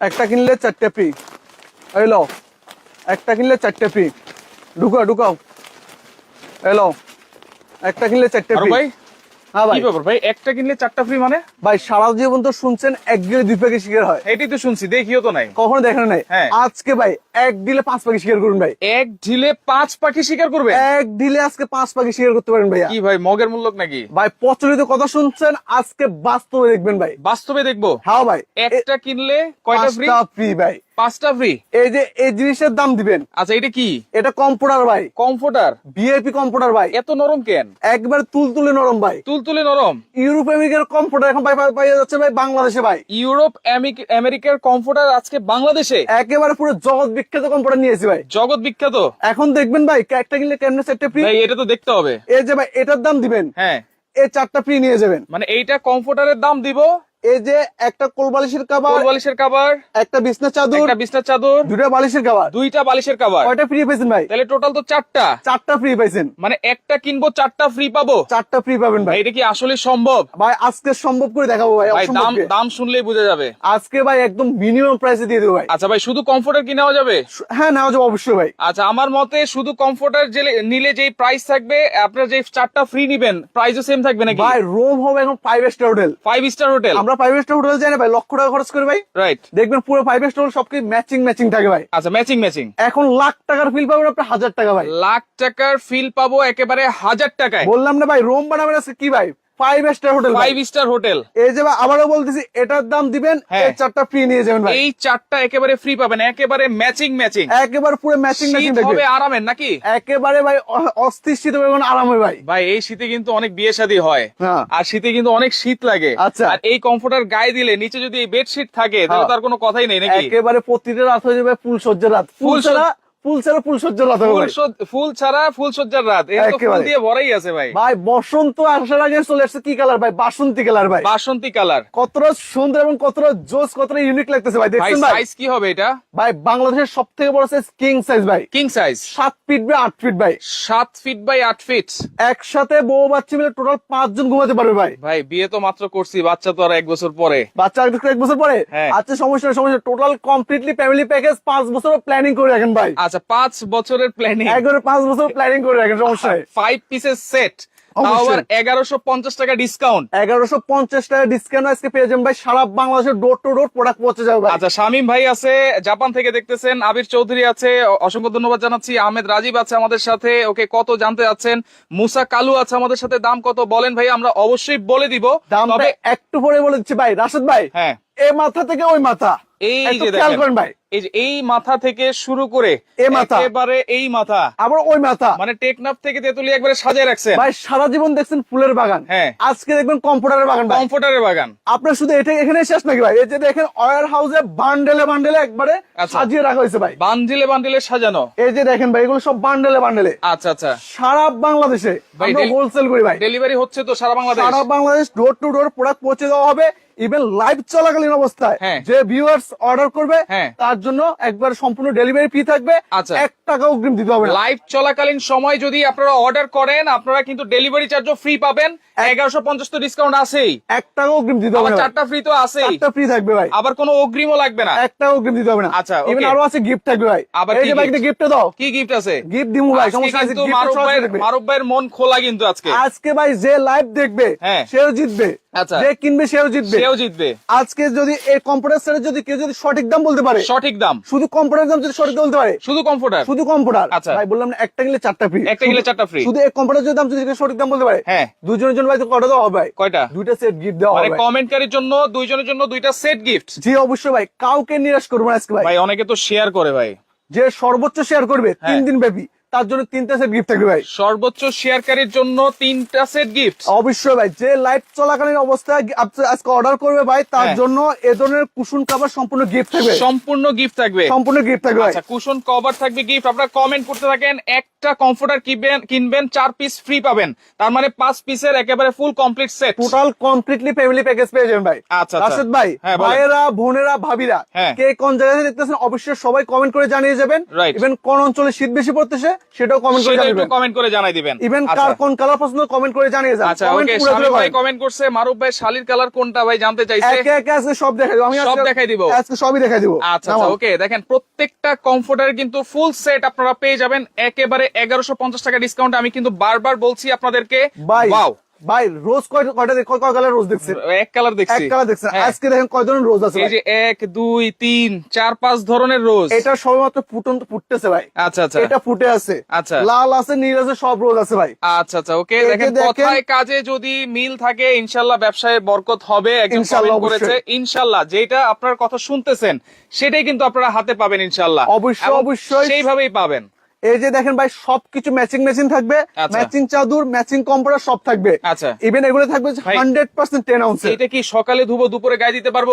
একটা কিনলে চারটে ফ্রি এলো একটা কিনলে চারটে পি ঢুকাও ঢুকাও। এলো একটা কিনলে চারটে হ্যাঁ ভাই? কি ব্যাপার ভাই? একটা কিনলে চারটা ফ্রি মানে? ভাই সারা জীবন তো শুনছেন এক গিলে দুই প্যাকেট শিকার হয়। এটাই তো শুনছি দেখিও তো নাই। কখনো দেখেন নাই? হ্যাঁ। আজকে ভাই এক পাঁচ প্যাকেট শিকার করুন ভাই। এক ঢিলে পাঁচ পাখি শিকার করবে এক দিলে আজকে পাঁচ প্যাকেট শিকার করতে পারেন ভাইয়া। কি ভাই মগের মূল্যক নাকি? ভাই প্রচলিত কথা শুনছেন আজকে বাস্তবে দেখবেন ভাই। বাস্তবে দেখব? হ্যাঁ ভাই। একটা কিনলে কয়টা ফ্রি ফ্রি ভাই। পাঁচটা ফ্রি এই যে এই জিনিসের দাম দিবেন। আচ্ছা এটা কি? এটা কম্পিউটার ভাই। কমফোর্টার ভিআইপি কম্পিউটার ভাই। এত নরম কেন? একবার তুলতুলে নরম ভাই। তুলতুলে নরম? ইউরোপ আমেরিকার কম্পিউটার এখন যাচ্ছে ভাই বাংলাদেশে ভাই। ইউরোপ আমেরিকার কমফোর্টার আজকে বাংলাদেশে? একেবারে পুরো জগৎ বিখ্যাত কম্পিউটার নিয়েছি ভাই। জগৎ বিখ্যাত? এখন দেখবেন ভাই একটা কিনলে কেমনে চারটে ফ্রি ভাই এটা তো দেখতে হবে। এই যে ভাই এটার দাম দিবেন। হ্যাঁ। এই চারটা ফ্রি নিয়ে যাবেন। মানে এইটা কমফোর্টারের দাম দিব এই যে একটা কোল বালিশের কাবার কোল বালিশের কাভার একটা বিছনা চাদর একটা বিছনার চাদর দুটা বালিশের দুইটা বালিশের কাভার কয়টা ফ্রি পাইছেন ভাই? তাহলে টোটাল তো চারটা। চারটা ফ্রি পাইছেন। মানে একটা কিনবো চারটা ফ্রি পাবো? চারটা ফ্রি পাবেন ভাই। এটা কি আসলে সম্ভব? ভাই আজকে সম্ভব করে দেখাবো ভাই ভাই দাম দাম শুনলেই বোঝা যাবে। আজকে ভাই একদম মিনিমাম প্রাইসে দিয়ে দেবো ভাই। আচ্ছা ভাই শুধু কমফোর্টার কি নেওয়া যাবে? হ্যাঁ নেওয়া যাবে অবশ্যই ভাই। আচ্ছা আমার মতে শুধু কমফোর্টার নিলে যেই প্রাইস থাকবে আপনার যে চারটা ফ্রি নিবেন প্রাইসও সেম থাকবে নাকি? ভাই রোম হবে এখন five star hotel five star hotel আমরা ফাইভ স্টার হোটেল যাই না ভাই? লক্ষ টাকা খরচ করে ভাই। রাইট দেখবেন পুরো ফাইভ স্টার হোটেল সবকিছু ম্যাচিং ম্যাচিং থাকে ভাই। আচ্ছা ম্যাচিং ম্যাচিং এখন লাখ টাকার ফিল পাবেন আপনি হাজার টাকা ভাই। লাখ টাকার ফিল পাবো একেবারে হাজার টাকায়। বললাম না ভাই রোম বানাবেন আছে কি ভাই? Five star hotel five star hotel এই যে আবারও বলতেছি এটার দাম দিবেন হ্যাঁ। এই চারটা ফ্রি নিয়ে যাবেন ভাই। এই চারটা একেবারে ফ্রি পাবেন একেবারে ম্যাচিং ম্যাচিং একেবারে পুরো ম্যাচিং ম্যাচিং হবে আরামের নাকি? একেবারে ভাই অ- অস্থির শীত হবে আরাম ভাই। ভাই এই শীতে কিন্তু অনেক বিয়ে শাদী হয়। হ্যাঁ। আর শীতে কিন্তু অনেক শীত লাগে। আচ্ছা। আর এই কমফোর্টার গায়ে দিলে নিচে যদি এই বেডশিট থাকে তাহলে হ্যাঁ। তার কোনো কথাই নেই নাকি? একেবারে প্রতিটা রাত হয়ে যাবে ফুল সজ্জার রাত। ফুল ফুল ছাড়া ফুল সজ্জার রাত ফুল ছাড়া ফুল সজ্জার রাত। ফুল দিয়ে ভরাই আছে ভাই। ভাই বসন্ত আসার আগে চলে আসছে কি কালার ভাই? বাসন্তী কালার ভাই। বাসন্তী কালার কতটা সুন্দর এবং কতটা জোস কতটা ইউনিক লাগতেছে ভাই। ভাই দেখছেন ভাই? সাইজ কি হবে এটা? ভাই বাংলাদেশের সব থেকে বড় সাইজ কিং সাইজ ভাই। কিং সাইজ সাত ফিট বাই আট ফিট ভাই। সাত ফিট বাই আট ফিট একসাথে বউ বাচ্চা মিলে টোটাল পাঁচজন ঘুমাতে পারবে ভাই। ভাই বিয়ে তো মাত্র করছি বাচ্চা তো আর এক বছর পরে। বাচ্চা এক বছর পরে? হ্যাঁ। আচ্ছা সমস্যা সমস্যা টোটাল কমপ্লিটলি ফ্যামিলি প্যাকেজ পাঁচ বছর প্ল্যানিং করে রাখেন ভাই। আচ্ছা পাঁচ বছরের প্ল্যানিং একবারে পাঁচ বছর প্ল্যানিং করে রাখেন সমস্যা ফাইভ পিসের সেট আবার এগারোশো পঞ্চাশ টাকা ডিসকাউন্ট এগারোশো পঞ্চাশ টাকা ডিসকাউন্ট আজকে পেয়ে যাবেন ভাই সারা বাংলাদেশের ডোর টু ডোর প্রোডাক্ট পৌঁছে যাবে ভাই। আচ্ছা শামীম ভাই আছে জাপান থেকে দেখতেছেন আবির চৌধুরী আছে অসংখ্য ধন্যবাদ জানাচ্ছি আহমেদ রাজীব আছে আমাদের সাথে ওকে কত জানতে যাচ্ছেন মুসা কালু আছে আমাদের সাথে দাম কত বলেন ভাই আমরা অবশ্যই বলে দিব। দাম তবে একটু পরে বলে দিচ্ছি ভাই রাশেদ ভাই হ্যাঁ। এ মাথা থেকে ওই মাথা। এই যে খেয়াল করেন ভাই। এই যে এই মাথা থেকে শুরু করে মাথা। এই মাথা। আবার ওই মাথা। মানে টেকনাফ থেকে তেতুলি একবারে সাজিয়ে রাখছেন। ভাই সারা জীবন দেখছেন ফুলের বাগান। হ্যাঁ। আজকে দেখবেন কম্পিউটারের বাগান ভাই। কমফোর্টারের বাগান। আপনার শুধু এটা এখানে শেষ নাকি ভাই? এই যে দেখেন ওয়ার হাউসে বান্ডেলে বান্ডেলে একবারে আচ্ছা। সাজিয়ে রাখা হয়েছে ভাই। বান্ডিলে বান্ডিলে সাজানো। এই যে দেখেন ভাই এগুলো সব বান্ডেলে বান্ডেলে। আচ্ছা আচ্ছা। সারা বাংলাদেশে ভাই, আমরা হোলসেল করি ভাই। ডেলিভারি হচ্ছে তো সারা বাংলাদেশ? সারা Bangladesh door to door product পৌঁছে দেওয়া হবে। ইভেন লাইভ চলাকালীন অবস্থায়। হ্যাঁ। যে ভিউয়ার্স অর্ডার করবে হ্যাঁ। তার জন্য একবার সম্পূর্ণ ডেলিভারি ফ্রি থাকবে আচ্ছা। এক টাকা অগ্রিম দিতে হবে লাইভ চলাকালীন সময় যদি আপনারা অর্ডার করেন আপনারা কিন্তু ডেলিভারি চার্জও ফ্রি পাবেন এগারোশো পঞ্চাশ তো ডিসকাউন্ট আছেই। এক টাকা অগ্রিম দিতে হবে। চারটা ফ্রি তো চারটা ফ্রি থাকবে ভাই। আবার কোনো অগ্রিমও লাগবে না। অগ্রিম দিতে হবে না। আচ্ছা, ইভেন. আরও আছে গিফট থাকবে ভাই। আবার এই যে ভাই? গিফট দাও। কি গিফট আছে? গিফট দিমু ভাই সমস্যা আছে মারুফ ভাইয়ের মারুফ ভাইয়ের মন খোলা কিন্তু আজকে। আজকে ভাই যে লাইভ দেখবে হ্যাঁ। সেও জিতবে। আচ্ছা। যে কিনবে সেও জিতবে। সেও জিতবে। আজকে যদি এই কম্পিউটার সেটের যদি কেউ যদি সঠিক দাম বলতে পারে সঠিক দাম। শুধু কম্পিউটার দাম যদি সঠিক বলতে পারে শুধু কমফোর্টার শুধু কম্পিউটার আচ্ছা। ভাই বললাম না একটা কিনলে চারটা ফ্রি একটা কিনলে চারটা ফ্রি শুধু এই কম্পিউটার যদি দাম যদি সঠিক দাম বলতে পারে হ্যাঁ। দুজনের জন্য ভাই কটা দেওয়া হবে? কয়টা? দুইটা সেট গিফট দেওয়া মানে হবে। কমেন্টকারীর জন্য দুইজনের জন্য দুইটা সেট গিফট জি অবশ্যই ভাই। কাউকে নিরাশ করব না আজকে ভাই। ভাই অনেকে তো শেয়ার করে ভাই। যে সর্বোচ্চ শেয়ার করবে তিন হ্যাঁ। দিন ব্যাপী। তার জন্য তিনটা সেট গিফট থাকবে ভাই। সর্বোচ্চ শেয়ারকারীর জন্য তিনটা সেট গিফট অবশ্যই ভাই যে লাইভ চলাকালীন অবস্থায় আজকে অর্ডার করবে ভাই তার হ্যাঁ। জন্য এ ধরনের কুশন কাভার সম্পূর্ণ গিফট থাকবে। সম্পূর্ণ গিফট থাকবে। সম্পূর্ণ গিফট থাকবে আচ্ছা কুশন কভার থাকবে গিফট আপনারা কমেন্ট করতে থাকেন একটা কমফোর্টার কিনবেন কিনবেন চার পিস ফ্রি পাবেন। তার মানে পাঁচ পিসের একেবারে full complete set total completely family package পেয়ে যাবেন ভাই। আচ্ছা, আচ্ছা। রাশেদ ভাই হ্যাঁ, ভাইয়েরা বোনেরা ভাবিরা হ্যাঁ। কে কোন জায়গায় দেখতেছেন অবশ্যই সবাই কমেন্ট করে জানিয়ে যাবেন। ইভেন কোন অঞ্চলে শীত বেশি পড়তেছে সেটাও কমেন্ট করে জানাবেন। কমেন্ট করে জানাই দিবেন। ইভেন আচ্ছা। কার কোন কালার পছন্দ কমেন্ট করে জানিয়ে যান। আচ্ছা ওকে পুরো ভাই কমেন্ট করছে মারুফ ভাই শালির কালার কোনটা ভাই জানতে চাইছে? একে একে আজকে সব দেখাই দিব। আমি সব দেখাই দিব। আজকে সবই দেখাই দিব। আচ্ছা আচ্ছা ওকে দেখেন প্রত্যেকটা কমফোর্টার কিন্তু ফুল সেট আপনারা পেয়ে যাবেন। একেবারে এগারোশো পঞ্চাশ টাকা ডিসকাউন্ট আমি কিন্তু বারবার বলছি আপনাদেরকে ওয়াও ভাই রোজ কয়টা কয় কালার রোজ দেখছেন? এক কালার এক দেখছি কালার দেখছেন। হ্যাঁ। আজকে দেখেন কয় ধরনের রোজ আছে এই যে এক দুই তিন চার পাঁচ ধরনের রোজ এটা সবেমাত্র ফুটন ফুটতেছে ভাই। আচ্ছা আচ্ছা। এটা ফুটে আছে। আচ্ছা। লাল আছে নীল আছে সব রোজ আছে ভাই। আচ্ছা আচ্ছা ওকে দেখেন কথায় কাজে যদি মিল থাকে ইনশাল্লাহ ব্যবসায় বরকত হবে একজন ইনশাল্লাহ, কমেন্ট করেছে। ইনশাল্লাহ যেটা আপনার কথা শুনতেছেন সেটাই কিন্তু আপনারা হাতে পাবেন ইনশাল্লাহ অবশ্যই, অবশ্যই। সেইভাবেই পাবেন। এই যে দেখেন ভাই সবকিছু ম্যাচিং ম্যাচিং থাকবে। ম্যাচিং চাদর ম্যাচিং কম্পিউটার সব থাকবে। আচ্ছা। ইভেন এগুলো থাকবে হান্ড্রেড পার্সেন্ট টেন আউন্স এটা কি সকালে ধুবো দুপুরে গায়ে দিতে পারব?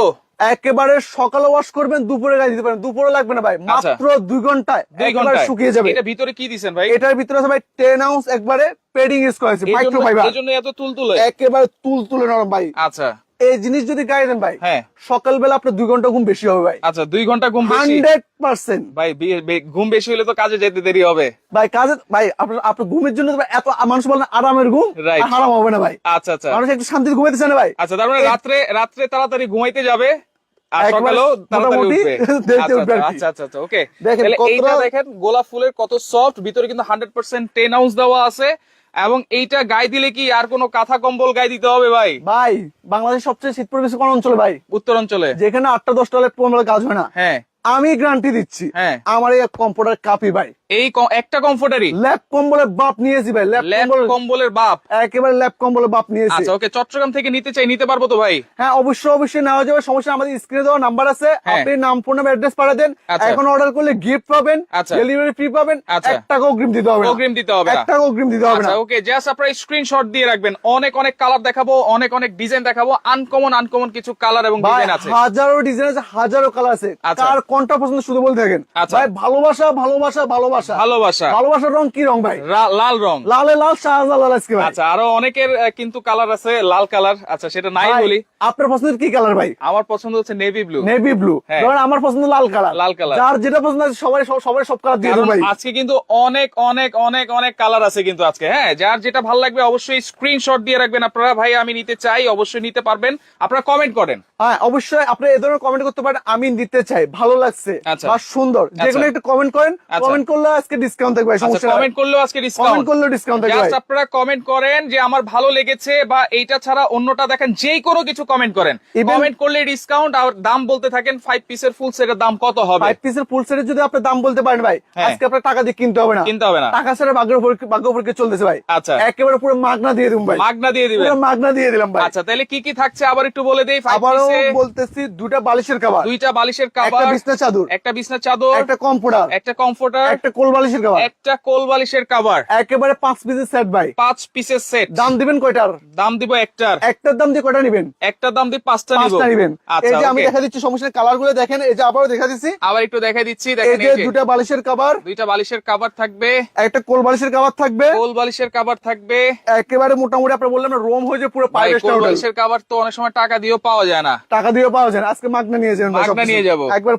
একেবারে সকালে ওয়াশ করবেন দুপুরে গায়ে দিতে পারেন দুপুরে লাগবে না ভাই আচ্ছা। মাত্র দুই ঘন্টায় দুই ঘন্টায়। শুকিয়ে যাবে। এটা ভিতরে কি দিছেন ভাই? এটার ভিতরে আছে ভাই টেন আউন্স একবারে পেডিং ইউজ করেছে মাইক্রো ফাইবার এই জন্য এত তুল তুলে একেবারে তুল তুলে নরম ভাই। আচ্ছা। এই জিনিস যদি গায়ে দেন ভাই হ্যাঁ। সকালবেলা আপনার দুই ঘণ্টা ঘুম বেশি হবে ভাই। আচ্ছা দুই ঘণ্টা ঘুম বেশি? Hundred percent. ভাই ঘুম বেশি হলে তো কাজে যেতে দেরি হবে। ভাই কাজে ভাই আপনার আপনার ঘুমের জন্য এত মানুষ বলেন আরামের ঘুম Right. আর হারাম হবে না ভাই। আচ্ছা আচ্ছা। মানুষ একটু শান্তিতে ঘুমাইতে চায় না ভাই। আচ্ছা তার মানে রাত্রে রাত্রে তাড়াতাড়ি ঘুমাইতে যাবে আচ্ছা। আচ্ছা আচ্ছা গোলাপ ফুলের কত সফট ভিতরে কিন্তু হান্ড্রেড পার্সেন্ট টেন আউন্স দেওয়া আছে। এবং এইটা গায়ে দিলে কি আর কোনো কাঁথা কম্বল গায়ে দিতে হবে ভাই? ভাই বাংলাদেশ সবচেয়ে শীত পরিবেশ কোন অঞ্চলে ভাই? উত্তর অঞ্চলে। যেখানে আটটা দশটা হলে গাছ কাজ হয় না। হ্যাঁ। আমি গ্যারান্টি দিচ্ছি। হ্যাঁ। আমার এই কম্পিউটার কাপি ভাই। এই একটা কমফোর্টারই ল্যাপ কম্বলের বাপ নিয়েছি ভাই ল্যাপ কম্বলের বাপ? একেবারে ল্যাপ কম্বলের বাপ নিয়েছি। আচ্ছা ওকে চট্টগ্রাম থেকে নিতে চাই নিতে পারব তো ভাই? হ্যাঁ অবশ্যই অবশ্যই নেওয়া যাবে সমস্যা আমাদের স্ক্রিনে দেওয়া নাম্বার আছে। হ্যাঁ। আপনি নাম ফোন নাম অ্যাড্রেস পাঠিয়ে দেন। আচ্ছা। এখন অর্ডার করলে গিফট পাবেন আচ্ছা। ডেলিভারি ফ্রি পাবেন আচ্ছা। এক টাকা অগ্রিম দিতে হবে অগ্রিম দিতে হবে এক না টাকা অগ্রিম দিতে হবে না। আচ্ছা ওকে জাস্ট আপনারা স্ক্রিনশট দিয়ে রাখবেন। অনেক অনেক কালার দেখাবো অনেক অনেক ডিজাইন দেখাবো। আনকমন আনকমন কিছু কালার এবং ডিজাইন আছে। হাজারো ডিজাইন আছে হাজারো কালার আছে। আচ্ছা। কার কোনটা পছন্দ শুধু বলতে থাকেন। আচ্ছা। ভাই ভালোবাসা ভালোবাসা ভালোবাসা। ভালোবাসা। ভালোবাসার রং কি রং ভাই? লাল রং। লালে লাল শাহজাল লাল আজকে ভাই। আচ্ছা আরও অনেকের কিন্তু কালার আছে লাল কালার আচ্ছা সেটা নাই বলি। আপনার পছন্দের কি কালার ভাই? আমার পছন্দ হচ্ছে নেভি ব্লু নেভি ব্লু। ধরেন আমার পছন্দ লাল কালার লাল কালার। যার যেটা পছন্দ আছে সবাই সবাই সব কালার দিয়ে ভাই। আজকে কিন্তু অনেক অনেক অনেক অনেক কালার আছে কিন্তু আজকে হ্যাঁ? যার যেটা ভালো লাগবে অবশ্যই স্ক্রিনশট দিয়ে রাখবেন আপনারা। ভাই আমি নিতে চাই অবশ্যই নিতে পারবেন। আপনারা কমেন্ট করেন। হ্যাঁ অবশ্যই আপনি এই ধরনের কমেন্ট করতে পারেন আমি নিতে চাই। ভালো লাগছে। আচ্ছা। বা সুন্দর। যে কোনো আচ্ছা। কমেন্ট করেন আচ্ছা। কমেন্ট করলে আজকে ডিসকাউন্ট থাকবে আচ্ছা সমস্যা কমেন্ট করলেও আজকে কমেন্ট ডিসকাউন্ট করলেও ডিসকাউন্ট থাকবে জাস্ট আপনারা কমেন্ট করেন যে আমার ভালো লেগেছে বা এইটা ছাড়া অন্যটা দেখেন যে কোনো কিছু কমেন্ট করেন। কমেন্ট করলে ডিসকাউন্ট আর দাম বলতে থাকেন ফাইভ পিসের ফুল সেটের দাম কত হবে? ফাইভ পিসের ফুল সেটের যদি আপনি দাম বলতে পারেন ভাই হ্যাঁ। আজকে আপনার টাকা দিয়ে কিনতে হবে না। কিনতে হবে না। টাকা ছাড়া ভাগ্য উপর চলতেছে ভাই? আচ্ছা। একেবারে পুরো মাগনা দিয়ে দিন ভাই। মাগনা দিয়ে দিবেন। পুরো মাগনা দিয়ে দিলাম ভাই। আচ্ছা তাহলে কি কি থাকছে? আবার একটু বলে দেই আবারও পিসে বলতেছি দুটা বালিশের কাবার দুইটা বালিশের একটা কাভার বিছনা চাদর। একটা বিছনা চাদর একটা কম্পিউটার একটা কমফোর্টার একটা কোল বালিশের কাবার একটা কোল বালিশের কাভার একেবারে পাঁচ পিসের সেট ভাই। পাঁচ পিসের সেট দাম দিবেন কয়টার? দাম দিব একটার। একটার দাম দিয়ে কয়টা নিবেন? একটার দাম দিয়ে পাঁচটা নিব। পাঁচটা নিবেন। এই আচ্ছা যে আমি দেখা দিচ্ছি সমস্যা কালারগুলো দেখেন এই যে আবারও দেখা দিচ্ছি। আবার একটু দেখাই দিচ্ছি দেখেন এই যে। দুটা বালিশের কাবার দুইটা বালিশের কাভার থাকবে। একটা কোল বালিশের কাবার থাকবে। কোল বালিশের কাভার থাকবে। একেবারে মোটামুটি আপনি বললাম না রোম হয়ে যে পুরো পাইভ কোল বালিশের কাভার তো অনেক সময় টাকা দিয়েও পাওয়া যায় না। টাকা দিয়েও পাওয়া যায় না। আজকে মাগনা নিয়ে যাবেন মাগনা নিয়ে যাব। একবার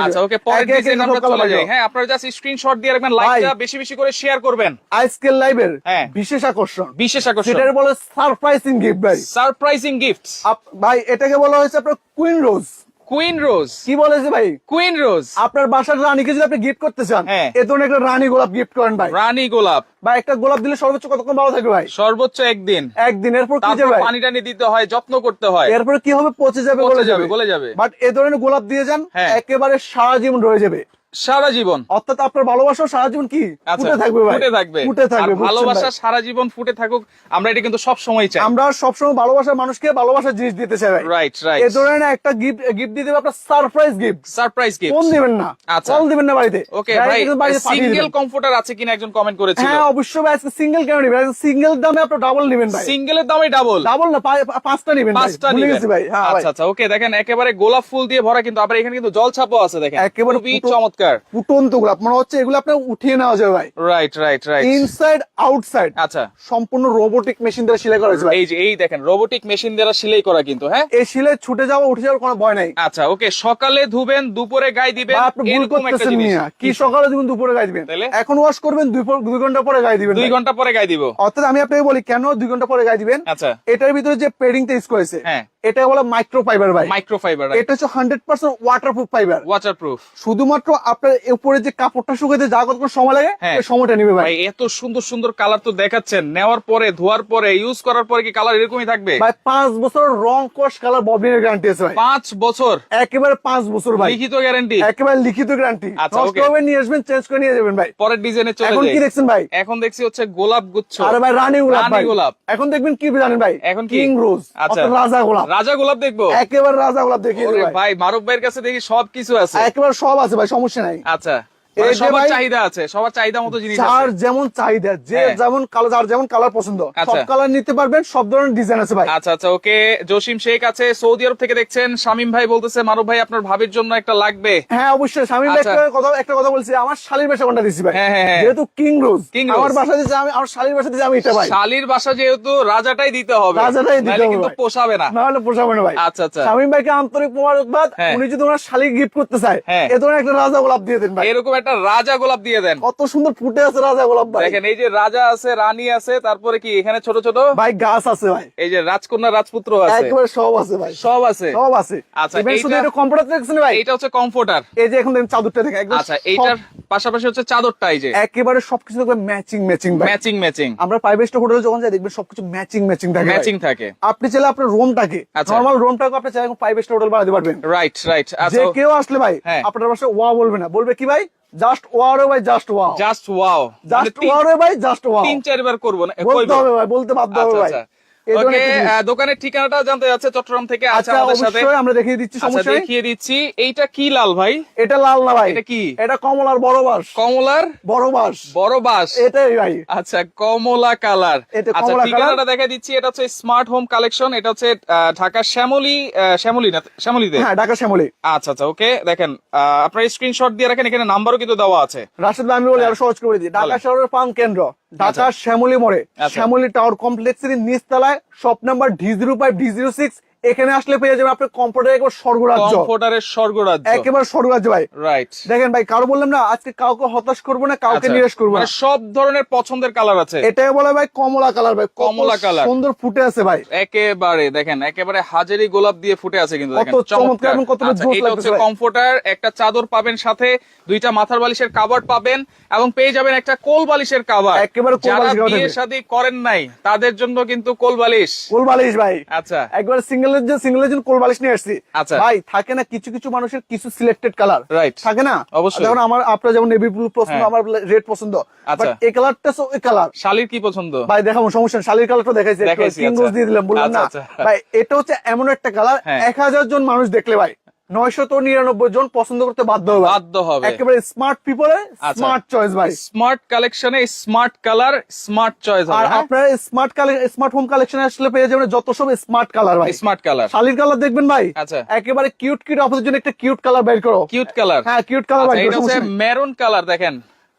আচ্ছা ওকে পরের একে একে ডিজাইন আমরা চলে যাই হ্যাঁ আপনারা জাস্ট স্ক্রিনশট দিয়ে রাখবেন লাইকটা বেশি বেশি করে শেয়ার করবেন। আজকের লাইভের হ্যাঁ। বিশেষ আকর্ষণ। বিশেষ আকর্ষণ। সেটার বলে সারপ্রাইজিং গিফট ভাই। সারপ্রাইজিং গিফট আপ- ভাই এটাকে বলা হয়েছে আপনার কুইন রোজ কুইন রোজ কি বলেছে ভাই? কুইন রোজ আপনার বাসার রানীকে যদি আপনি গিফট করতে চান হ্যাঁ। এ ধরনের একটা রানী গোলাপ গিফট করেন ভাই। রানী গোলাপ। বা একটা গোলাপ দিলে সর্বোচ্চ কতক্ষণ ভালো থাকবে ভাই? সর্বোচ্চ একদিন। একদিন এরপর কি যাবে? পানি টানি দিতে হয় যত্ন করতে হয়। এরপর কি হবে? পচে যাবে গলে যাবে, যাবে। গলে যাবে। বাট এ ধরনের গোলাপ দিয়ে যান হ্যাঁ। একেবারে সারা জীবন রয়ে যাবে। সারা জীবন। অর্থাৎ আপনার ভালোবাসা সারা জীবন কি? আচ্ছা ফুটে থাকবে ফুটে থাকবে। ফুটে থাকবে ভালোবাসা সারা জীবন ফুটে থাকুক আমরা এটা কিন্তু সব সময় চাই। আমরা সবসময় ভালোবাসার মানুষকে ভালোবাসার জিনিস দিতে চাই ভাই। রাইট রাইট এ ধরনের একটা গিফট গিফট দেবে আপনার surprise gift surprise gift phone দিবেন না। আচ্ছা। কল দিবেন না বাড়িতে। ওকে ভাই সিঙ্গেল কমফোর্টার আছে কিনা একজন কমেন্ট করেছিল। হ্যাঁ অবশ্যই ভাই আজকে সিঙ্গেল কেন নিবেন? সিঙ্গেল দামে আপনি ডাবল নিবেন ভাই। সিঙ্গেলের দামে ডাবল ডাবল না পাঁচটা নিবেন পাঁচটা নিবেন। ভাই। হ্যাঁ আচ্ছা আচ্ছা ওকে দেখেন একেবারে গোলাপ ফুল দিয়ে ভরা কিন্তু আবার এখানে কিন্তু জল ছাপও আছে দেখেন। একেবারে চমৎকার। চমৎকার ফুটন্ত গোলাপ মনে হচ্ছে এগুলো আপনার উঠিয়ে নেওয়া যাবে ভাই। Right right right inside outside আচ্ছা। সম্পূর্ণ রোবোটিক মেশিন দ্বারা সেলাই করা হয়েছে এই যে এই দেখেন রোবোটিক মেশিন দ্বারা সেলাই করা কিন্তু হ্যাঁ? এই সেলাই ছুটে যাওয়া উঠে যাওয়ার কোনো ভয় নাই। আচ্ছা ওকে সকালে ধুবেন দুপুরে গায়ে দিবেন আপনি ভুল করতেছেন মিয়া। কি সকালে দিবেন দুপুরে গায়ে দিবেন? তাহলে? এখন ওয়াশ করবেন দুই ঘণ্টা পরে গায়ে দিবেন দুই ঘণ্টা পরে গায়ে দিব। অর্থাৎ আমি আপনাকে বলি কেন দুই ঘণ্টা পরে গায়ে দিবেন? আচ্ছা। এটার ভিতরে যে পেডিংটা ইউজ করেছে হ্যাঁ। এটা বলে মাইক্রো ফাইবার ভাই মাইক্রোফাইবার এটা হচ্ছে হান্ড্রেড পার্সেন্ট ওয়াটারপ্রুফ ফাইবার শুধুমাত্র আপনার উপরে যে কাপড়টা শুকাতে যা কত সময় লাগে হ্যাঁ। সময়টা নিবে ভাই। এত সুন্দর সুন্দর কালার তো দেখাচ্ছেন। নেওয়ার পরে ধোয়ার পরে ইউজ করার পরে কি কালার এরকমই থাকবে? ভাই পাঁচ বছর রং কালার ববিনের গ্যারান্টি আছে ভাই। পাঁচ বছর? একেবারে পাঁচ বছর ভাই। লিখিত গ্যারান্টি একেবারে লিখিত গ্যারান্টি আচ্ছা. হবে নিয়ে আসবেন চেঞ্জ করে নিয়ে যাবেন ভাই। পরের ডিজাইনে চলে এখন কি দেখছেন ভাই? এখন দেখছি হচ্ছে গোলাপ গুচ্ছ। আরে ভাই রানী গোলাপ রানী গোলাপ। এখন দেখবেন কি জানেন ভাই? এখন কি? কিং রোজ আচ্ছা। রাজা গোলাপ। রাজা গোলাপ দেখব? একেবারে রাজা গোলাপ দেখি ভাই মারুফ ভাইয়ের কাছে দেখি সবকিছু আছে। একেবারে সব আছে ভাই সমস্যা নাই। আচ্ছা। সবার চাহিদা আছে সবার চাহিদা মতো জিনিস যার যেমন চাহিদা যে। যেমন কালার যার যেমন কালার পছন্দ সব। কালার নিতে পারবেন সব ধরনের ডিজাইন আছে ভাই আচ্ছা আচ্ছা ওকে জসিম শেখ আছে সৌদি আরব থেকে দেখছেন শামিম ভাই বলতেছে মারুফ ভাই আপনার ভাবির জন্য একটা লাগবে হ্যাঁ অবশ্যই স্বামী ভাই। একটা কথা একটা কথা বলছি আমার শালির বাসা কোনটা দিছি ভাই। যেহেতু কিং রোজ আমার বাসা দিছি আমি আমার শালির বাসা দিছি আমি এটা ভাই শালির বাসা যেহেতু রাজাটাই দিতে হবে রাজাটাই দিতে হবে কিন্তু পোষাবে না না হলে পোষাবে না ভাই আচ্ছা আচ্ছা শামীম ভাইকে আন্তরিক মোবারকবাদ হ্যাঁ। উনি যদি ওনার শালি গিফট করতে চায় হ্যাঁ। এ ধরনের একটা রাজা গোলাপ দিয়ে দেন ভাই এরকম একটা রাজা গোলাপ দিয়ে দেন। কত সুন্দর ফুটে আছে রাজা গোলাপ ভাই। দেখেন এই যে রাজা আছে রানী আছে তারপরে কি এখানে ছোট ছোট? ভাই গাছ আছে ভাই। এই যে রাজকন্যা রাজপুত্র আছে। একেবারে সব আছে ভাই। সব আছে। সব আছে। আচ্ছা, শুধু এটা কম্পিউটার দেখছেন ভাই? এইটা হচ্ছে কমফোর্টার এই যে এখন দেখেন চাদরটা দেখেন একদম আচ্ছা এইটার পাশাপাশি হচ্ছে চাদরটা এই যে। একেবারে সবকিছু দেখবেন ম্যাচিং ম্যাচিং ম্যাচিং ম্যাচিং আমরা ফাইভ স্টার হোটেলে যখন যাই দেখবেন সবকিছু ম্যাচিং ম্যাচিং থাকে ম্যাচিং থাকে। আপনি চাইলে আপনার রুমটাকে। নর্মাল রুমটাকে আপনি চাইলে ফাইভ স্টার হোটেল বানাতে পারবেন। রাইট রাইট যে আচ্ছা কেউ আসলে ভাই হ্যাঁ। আপনার পাশে ওয়া বলবে না। বলবে কি ভাই? জাস্ট ওয়া রে ভাই just wow just wow just ওয়া রে ভাই জাস্ট ওয়াও তিন চারবার করব না বলতে হবে ভাই বলতে বাধ্য হবে আচ্ছা ভাই। আচ্ছা। ওকে দোকানের ঠিকানাটা জানতে যাচ্ছে চট্টগ্রাম থেকে। আছে আচ্ছা আমাদের সাথে। আমরা দেখিয়ে দিচ্ছি আচ্ছা সমস্যা দেখিয়ে দিচ্ছি। এইটা কি লাল ভাই? এটা লাল না ভাই। এটা কি? এটা কমলার বড় বাস কমলার বড় বাস বড় বাস এটাই ভাই। আচ্ছা কমলা কালার। আচ্ছা ঠিকানাটা। দেখা দিচ্ছি। এটা হচ্ছে স্মার্ট হোম কালেকশন। এটা হচ্ছে আহ, ঢাকা শ্যামলী শ্যামলী না শ্যামলীতে হ্যাঁ ঢাকা শ্যামলী। আচ্ছা আচ্ছা ওকে দেখেন আপনার স্ক্রিনশট দিয়ে রাখেন এখানে নাম্বারও কিন্তু দেওয়া আছে। রাশেদ ভাই আমি বলি আরও সহজ করে দিই। ঢাকা শহরের পান কেন্দ্র। ঢাকা শ্যামলী মোড়ে আচ্ছা। শ্যামলী টাওয়ার কমপ্লেক্সের নিচতলায় shop number D zero five D zero six এখানে আসলে পেয়ে যাবেন আপনার কম্পিউটার একবার স্বর্গরাজ্য। কমফোর্টারের স্বর্গরাজ্য। একেবারে স্বর্গরাজ্য ভাই। রাইট দেখেন ভাই কারও বললাম না আজকে কাউকে হতাশ করব না কাউকে নিরাশ করব না। মানে সব ধরনের পছন্দের কালার আছে। এটাই বলে ভাই কমলা কালার ভাই। কমলা কালার। সুন্দর ফুটে আছে ভাই। একেবারে দেখেন একেবারে হাজারি গোলাপ দিয়ে ফুটে আছে কিন্তু কত দেখেন চমৎকার। এবং কতটা আচ্ছা, জোস এটা হচ্ছে কমফোর্টার একটা চাদর পাবেন সাথে দুইটা মাথার বালিশের কাভার পাবেন এবং পেয়ে যাবেন একটা কোল বালিশের কাভার একেবারে কোল cover বিয়ে শাদী করেন নাই তাদের জন্য কিন্তু কোল বালিশ। কোল বালিশ ভাই। আচ্ছা। একবার সিঙ্গেলের যে সিঙ্গেলের জন্য কোল বালিশ নিয়ে আসছি আচ্ছা। ভাই থাকে না কিছু কিছু মানুষের কিছু সিলেক্টেড কালার রাইট থাকে না অবশ্যই। যেমন আমার আপনার যেমন নেভি ব্লু পছন্দ হ্যাঁ। আমার রেড পছন্দ বাট। এই কালারটা কালার শালির কি পছন্দ ভাই দেখাবো সমস্যা। শালির কালারটা দেখাইছি আচ্ছা। দিয়ে দিলাম বললাম না আচ্ছা। ভাই এটা হচ্ছে এমন একটা কালার হ্যাঁ। এক হাজার জন মানুষ দেখলে ভাই নয়শত নিরানব্বই জন পছন্দ করতে বাধ্য হবে। বাধ্য হবে। একেবারে স্মার্ট আচ্ছা। স্মার্ট চয়েস ভাই। স্মার্ট কালেকশনে স্মার্ট কালার স্মার্ট চয়েস আর হ্যাঁ? আপনার স্মার্ট স্মার্ট হোম কালেকশন আসলে পেয়ে যাবেন যত সব স্মার্ট কালার ভাই। স্মার্ট কালার শালির কালার দেখবেন ভাই? আচ্ছা। একেবারে কিউট কিউট আপনাদের জন্য একটা কিউট কালার বের করো। কিউট কালার হ্যাঁ কিউট কালার আচ্ছা, বের এটা করো হচ্ছে মেরুন কালার দেখেন।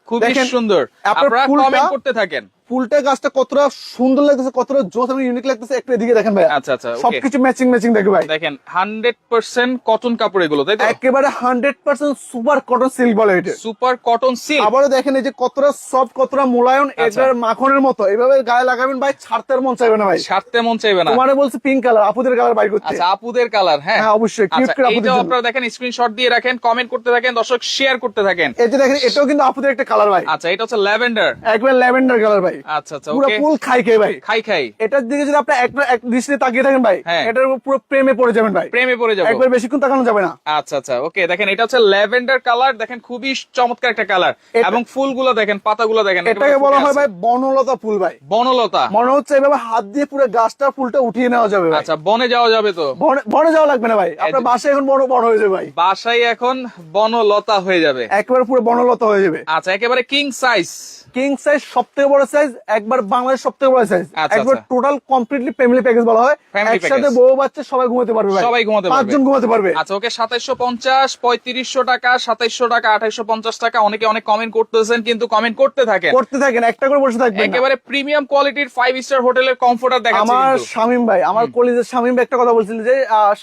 খুবই সুন্দর। আপনারা কমেন্ট করতে থাকেন। ফুলটা গাছটা কতটা সুন্দর লাগতেছে কতটা জোস এবং ইউনিক লাগতেছে একটু এদিকে দেখেন ভাই আচ্ছা আচ্ছা সবকিছু ম্যাচিং ম্যাচিং দেখে ভাই। দেখেন হান্ড্রেড পার্সেন্ট কটন কাপড় এগুলো তাই তো? একেবারে hundred percent super cotton silk বলে এটা। সুপার কটন সিল্ক আবারও দেখেন এই যে কতটা সফট কতটা মোলায়ন আচ্ছা। এটার মাখনের মতো। এভাবে গায়ে লাগাবেন ভাই ছাড়তে মন চাইবে না ভাই। ছাড়তে মন চাইবে না। তোমারে বলছে পিঙ্ক কালার আপুদের কালার বাই করতে। আচ্ছা আপুদের কালার হ্যাঁ। হ্যাঁ অবশ্যই কিউট আচ্ছা করে আপুদের জন্য। আপনারা দেখেন স্ক্রিনশট দিয়ে রাখেন কমেন্ট করতে থাকেন দর্শক শেয়ার করতে থাকেন। এই যে দেখেন এটাও কিন্তু আপুদের একটা কালার ভাই। আচ্ছা এটা হচ্ছে ল্যাভেন্ডার। একবার ল্যাভেন্ডার কালার ভাই। আচ্ছা আচ্ছা পুরো ফুল খাই খেয়ে ভাই। খাই খাই। এটার দিকে যদি আপনি একটা এক দৃষ্টিতে তাকিয়ে থাকেন ভাই হ্যাঁ। এটার পুরো প্রেমে পড়ে যাবেন ভাই। প্রেমে পড়ে যাব। একবার বেশিক্ষণ তাকানো যাবে না। আচ্ছা আচ্ছা ওকে দেখেন এটা হচ্ছে ল্যাভেন্ডার কালার দেখেন খুবই চমৎকার একটা কালার। এবং ফুলগুলো দেখেন পাতাগুলো দেখেন এটাকে বলা হয় ভাই বনলতা ফুল ভাই। বনলতা। মনে হচ্ছে এভাবে হাত দিয়ে পুরো গাছটা ফুলটা উঠিয়ে নেওয়া যাবে আচ্ছা বনে যাওয়া যাবে তো? বনে- বনে যাওয়া লাগবে না ভাই। আপনার বাসায় এখন বড় বড় হয়ে যাবে ভাই। বাসায় এখন বনলতা হয়ে যাবে। একবার পুরো বনলতা হয়ে যাবে। আচ্ছা একেবারে কিং সাইজ কিং সাইজ সব থেকে বড় সাইজ একবার বাংলাদেশ সব থেকে বড় সাইজ আচ্ছা, একবার আচ্ছা। টোটাল কমপ্লিটলি ফ্যামিলি প্যাকেজ বলা হয়। একসাথে বউ বাচ্চা সবাই ঘুমাতে পারবে সবাই ঘুমাতে পারবে। পাঁচজন ঘুমাতে পারবে। আচ্ছা ওকে সাতাইশশো পঞ্চাশ পঁয়ত্রিশশো টাকা সাতাইশশো টাকা আঠাইশশো পঞ্চাশ টাকা। অনেকে অনেক কমেন্ট করতেছেন কিন্তু কমেন্ট করতে থাকেন। করতে থাকেন একটা করে বসে থাকবেন একেবারে প্রিমিয়াম কোয়ালিটির ফাইভ স্টার হোটেলের কমফোর্টার দেখাচ্ছি আমার। শামিম ভাই আমার কলেজের শামিম ভাই একটা কথা বলছিল যে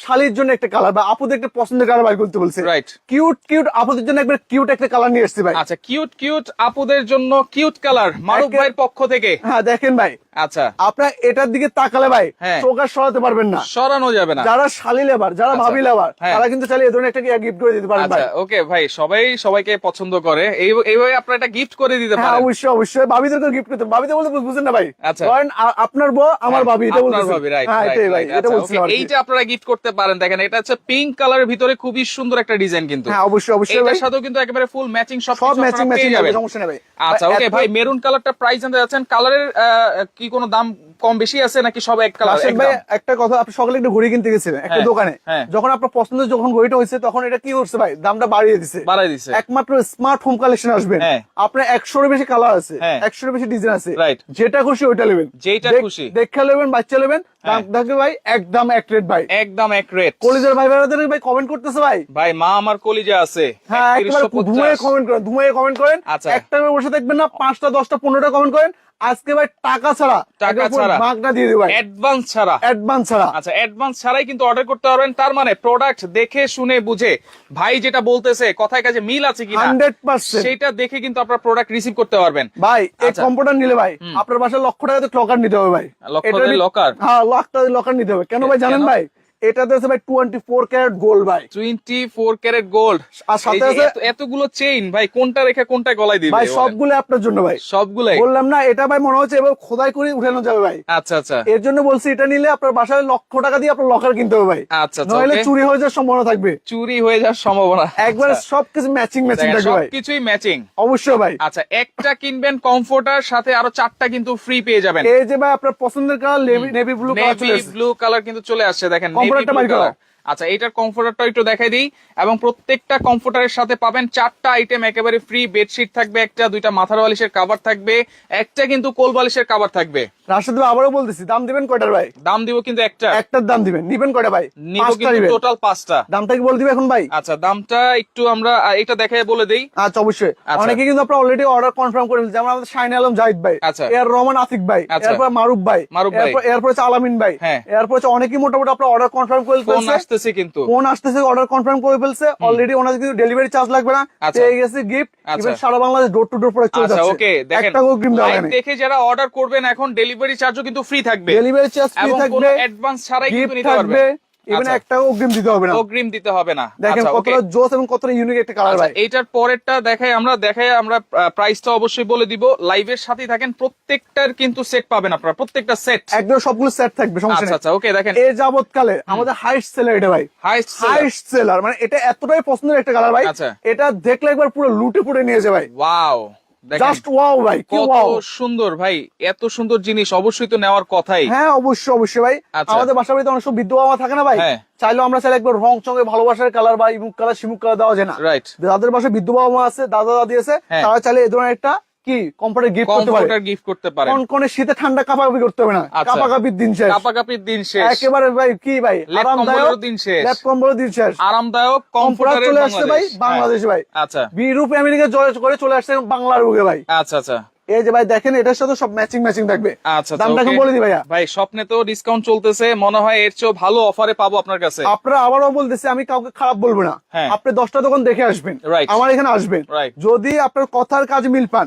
শালির জন্য একটা কালার বা আপুদের একটা পছন্দের কালার বাই করতে বলছে। রাইট কিউট কিউট আপুদের জন্য একবার কিউট একটা কালার নিয়ে এসেছি ভাই। আচ্ছা কিউট কিউট আপুদের জন্য কিউট কালার মারুফ ভাইয়ের পক্ষ থেকে। হ্যাঁ দেখেন ভাই। আচ্ছা। আপনার এটার দিকে তাকালে ভাই হ্যাঁ। চোখ সরাতে পারবেন না। সরানো যাবে না। যারা শালি লেবার যারা আচ্ছা, ভাবি লেবার হ্যাঁ। তারা কিন্তু চাইলে এই ধরনের একটা গিফট করে দিতে পারেন ভাই। আচ্ছা ওকে ভাই সবাই সবাইকে পছন্দ করে। এই এইভাবে আপনারা একটা গিফট করে দিতে হ্যাঁ পারেন। অবশ্যই অবশ্যই। ভাবিদেরকে গিফট করতে ভাবিতে বলতে বুঝছেন না ভাই। আচ্ছা। ধরেন আ- আপনার বউ আমার ভাবি এটা আপনার বলতেছেন ভাবি, এটাই ভাই এটা আচ্ছা, বলছিলাম। এইটা আপনারা গিফট করতে পারেন দেখেন এটা হচ্ছে পিঙ্ক কালারের ভিতরে খুবই সুন্দর একটা ডিজাইন কিন্তু। হ্যাঁ অবশ্যই অবশ্যই এটার সাথেও কিন্তু একেবারে ফুল ম্যাচিং সব সব ম্যাচিং ম্যাচিং যাবেন। সমস্যা নেই ভাই। আচ্ছা ওকে ভাই মেরুন কালারটা প্রাইস জানতে যাচ্ছেন কালারের কি কোনো দাম কম বেশি আছে নাকি সব এক কালার ভাই একটা কথা আপনি সকালে একটা ঘড়ি কিনতে গেছিলেন একটা হ্যাঁ, দোকানে। হ্যাঁ। যখন আপনার পছন্দের যখন ঘড়িটা হয়েছে তখন এটা কি করছে ভাই? দামটা বাড়িয়ে দিছে। বাড়াই দিছে। একমাত্র স্মার্ট হোম কালেকশন আসবেন। হ্যাঁ। আপনার একশোর বেশি কালার আছে হ্যাঁ। একশোর বেশি ডিজাইন আছে. যেটা খুশি ওইটা নেবেন। দেখ- খুশি। দেখে নেবেন বাচ্চা নেবেন। দেখবে ভাই একদম এক রেট ভাই। একদম এক রেট কলেজের ভাই ভাইদের ভাই কমেন্ট করতেছে ভাই। ভাই মা আমার কলিজা আছে। হ্যাঁ একেবারে 3150 ধুয়ে কমেন্ট করেন ধুয়ে কমেন্ট করেন। আচ্ছা। একটা বসে দেখবেন না পাঁচটা দশটা পনেরোটা কমেন্ট করেন। আজকে ভাই টাকা ছাড়া টাকা ছাড়া। মাগনা দিয়ে দিবে অ্যাডভান্স ছাড়া। অ্যাডভান্স ছাড়া। আচ্ছা অ্যাডভান্স ছাড়াই কিন্তু অর্ডার করতে পারবেন। তার মানে প্রোডাক্ট দেখে শুনে বুঝে। ভাই যেটা বলতেছে কথায় কাজে মিল আছে কিনা হান্ড্রেড পার্সেন্ট। সেটা দেখে কিন্তু আপনার প্রোডাক্ট রিসিভ করতে পারবেন। ভাই এই আচ্ছা। কম্পিউটার নিলে ভাই আপনার বাসায় লক্ষ টাকা লকার নিতে হবে ভাই। লক্ষ ভি- locker? হ্যাঁ লাখ টাকা লকার নিতে হবে। কেন ভাই জানেন ভাই? এটাতে আছে ভাই টোয়েন্টি ফোর ক্যারেট গোল্ড ভাই। টোয়েন্টি ফোর ক্যারেট গোল্ড আর সাথে আছে- এতগুলো চেইন ভাই কোনটা রেখে কোনটা গলায় দিবে ভাই সবগুলো আপনার জন্য ভাই। সবগুলাই? বললাম না এটা ভাই মনে হচ্ছে এবার খোদাই করে উঠানো যাবে ভাই। আচ্ছা আচ্ছা। এর জন্য বলছি এটা নিলে আপনার বাসায় লক্ষ টাকা দিয়ে আপনার লকার কিনতে হবে ভাই। আচ্ছা নইলে চুরি হয়ে যাওয়ার সম্ভাবনা থাকবে। চুরি হয়ে যাওয়ার সম্ভাবনা। একবার। সবকিছু ম্যাচিং ম্যাচিং দেখেন, থাকবে ভাই। সবকিছুই ম্যাচিং অবশ্যই ভাই। আচ্ছা একটা কিনবেন কমফোর্টার সাথে আরও চারটা কিন্তু ফ্রি পেয়ে যাবেন। এই যে ভাই আপনার পছন্দের colour navy blue colour navy blue colour কিন্তু চলে আসছে দেখেন নেভি Comforter টা ব্লু বাই করো। আচ্ছা এইটার কমফোর্টারটা একটু দেখাই দিই। এবং প্রত্যেকটা কমফোর্টারের সাথে পাবেন চারটা আইটেম একেবারে ফ্রি বেডশিট থাকবে একটা দুইটা মাথার বালিশের কাভার থাকবে একটা কিন্তু কোল বালিশের কাভার থাকবে। রাশেদ ভাই আবারও বলতেছি দাম দিবেন কয়টার ভাই? দাম দিব কিন্তু একটা। একটার দাম দিবেন নিবেন কয়টা ভাই? নিব কিন্তু টোটাল পাঁচটা। দামটা কি বলে দিবে এখন ভাই? আচ্ছা দামটা একটু আমরা এটা দেখাই বলে দেই। আচ্ছা অবশ্যই। আচ্ছা। অনেকে কিন্তু আপনার অলরেডি অর্ডার কনফার্ম করে ফেলছে। যেমন আমাদের শাইন আলম জাহিদ ভাই। আচ্ছা। এর রহমান আতিক ভাই। আচ্ছা। এরপর মারুফ ভাই। মারুফ ভাই। এরপর হচ্ছে আলামিন ভাই। হ্যাঁ। এরপর হচ্ছে অনেকেই মোটামুটি আপনার অর্ডার কনফার্ম করে ফোন আসতেছে কিন্তু। ফোন আসতেছে অর্ডার কনফার্ম করে ফেলছে। অলরেডি ওনাদের কিন্তু ডেলিভারি চার্জ লাগবে না। পেয়ে গেছে গিফট। ইভেন সারা বাংলাদেশ ডোর টু ডোর পরে চলে যাচ্ছে। ওকে দেখেন। একটা অগ্রিম দেখে যারা অর্ডার করবেন এখন ডেলিভারি চার্জও কিন্তু ফ্রি থাকবে। ডেলিভারি চার্জ ফ্রি এবং কোনো থাকবে অ্যাডভান্স ছাড়াই কিন্তু নিতে থাকবে পারবেন ইভেন আচ্ছা। একটা অগ্রিম দিতে হবে না। অগ্রিম দিতে হবে না। দেখেন আচ্ছা কতটা জোস এবং কতটা ইউনিক একটা কালার আচ্ছা, ভাই। এইটার পরেরটা দেখাই আমরা দেখাই আমরা প্রাইসটা অবশ্যই বলে দিব। লাইভের সাথেই থাকেন প্রত্যেকটার কিন্তু সেট পাবেন আপনারা প্রত্যেকটা সেট একদম সবগুলো সেট থাকবে সমস্যা আচ্ছা নেই। আচ্ছা ওকে দেখেন। এ যাবৎকালে আমাদের হাইস্ট সেলার এটা ভাই। হাইস্ট হাইস্ট সেলার মানে এটা এতটাই পছন্দের একটা কালার ভাই। আচ্ছা। এটা দেখলে একবার পুরো লুটে পুটে নিয়েছে ভাই। ওয়াও জাস্ট ওয়াও ভাই কত সুন্দর ভাই এত সুন্দর জিনিস অবশ্যই তো নেওয়ার কথাই হ্যাঁ অবশ্যই অবশ্যই ভাই আচ্ছা। আমাদের বাসা বাড়িতে অনেক সব বিদ্যুৎ বাবা থাকে না ভাই হ্যাঁ। চাইলেও আমরা চাইলে একবার রং চঙে ভালোবাসার কালার বা ইমুক কালার কালার দেওয়া যায় না রাইট যাদের বাসায় বিদ্যুৎ বাবা মা আছে দাদা দাদি আছে হ্যাঁ। তারা চাইলে এই ধরনের একটা কি কম্পিউটার গিফট করতে পারে? কম্পিউটার গিফট করতে পারে। কোন কোন শীতে ঠান্ডা কাপাকাপি করতে হবে না। আচ্ছা। কাপাকাপির দিন শেষ। কাপাকাপির দিন শেষ। একেবারে ভাই কি ভাই? আরামদায়ক দিন শেষ। ল্যাপ কম্বল দিন শেষ। আরামদায়ক কম্পিউটার চলে আসছে ভাই বাংলাদেশ ভাই। আচ্ছা। বিরূপ আমেরিকা জয় করে চলে আসছে বাংলার বুকে ভাই। আচ্ছা আচ্ছা। এই যে ভাই দেখেন এটার সাথে সব ম্যাচিং ম্যাচিং থাকবে। আচ্ছা আচ্ছা, দামটা বলে দি ভাইয়া। ভাই স্বপ্নে তো ডিসকাউন্ট চলতেছে মনে হয় এর চেয়েও ভালো অফারে পাবো আপনার কাছে। আপনারা আবারও বলতেছি আমি কাউকে খারাপ বলব না। হ্যাঁ। আপনি দশটা দোকান দেখে আসবেন। আমার এখানে আসবেন। যদি আপনার কথার কাজ মিল পান।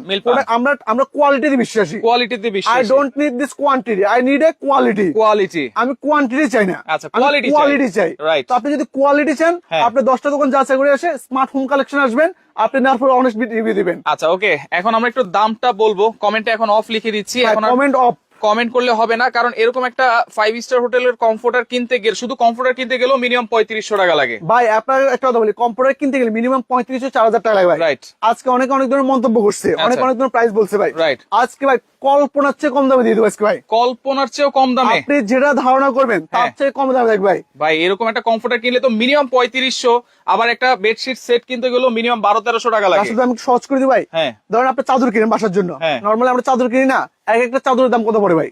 আমরা আমরা কোয়ালিটিতে বিশ্বাসী। কোয়ালিটিতে আই বিশ্বাস don't need this quantity I need a quality quality আমি কোয়ান্টিটি চাই না। আচ্ছা, চাই। কোয়ালিটি চাই। তো আপনি যদি কোয়ালিটি চান হ্যাঁ। আপনি দশটা দোকান যাচাই করে এসে স্মার্ট হোম কালেকশন আসবেন। আপনি নেওয়ার পর অনেস্ট রিভিউ দিবেন। আচ্ছা ওকে এখন আমরা একটু দামটা বলব। কমেন্টে এখন অফ লিখে দিচ্ছি। এখন কমেন্ট অফ কমেন্ট করলে হবে না কারণ এরকম একটা ফাইভ স্টার হোটেলের কমফোর্টার কিনতে গেলে শুধু কমফোর্টার কিনতে গেলেও মিনিমাম পঁয়ত্রিশশো টাকা লাগে। ভাই আপনার একটা কথা বলি কম্পিউটার কিনতে গেলে মিনিমাম পঁয়ত্রিশ চার হাজার টাকা লাগে ভাই। রাইট আজকে অনেক অনেক ধরনের মন্তব্য করছে অনেক আচ্ছা। অনেক ধরনের প্রাইস বলছে ভাই। রাইট আজকে ভাই কল্পনার চেয়ে কম দামে দিয়ে দেবো আজকে ভাই। কল্পনার চেয়েও কম দামে। আপনি যেটা ধারণা করবেন তার হ্যাঁ। চেয়ে কম দামে দেখবে ভাই। ভাই এরকম একটা কমফোর্টার কিনলে তো মিনিমাম পঁয়ত্রিশশো আবার একটা বেডশিট সেট কিনতে গেলেও মিনিমাম বারো তেরোশো টাকা লাগে। আমি সহজ করে দিই ভাই। হ্যাঁ। ধরেন আপনি চাদর কিনেন বাসার জন্য। হ্যাঁ। নর্মালি আমরা চাদর কিনি না এক একটা চাদরের দাম কত পড়ে ভাই?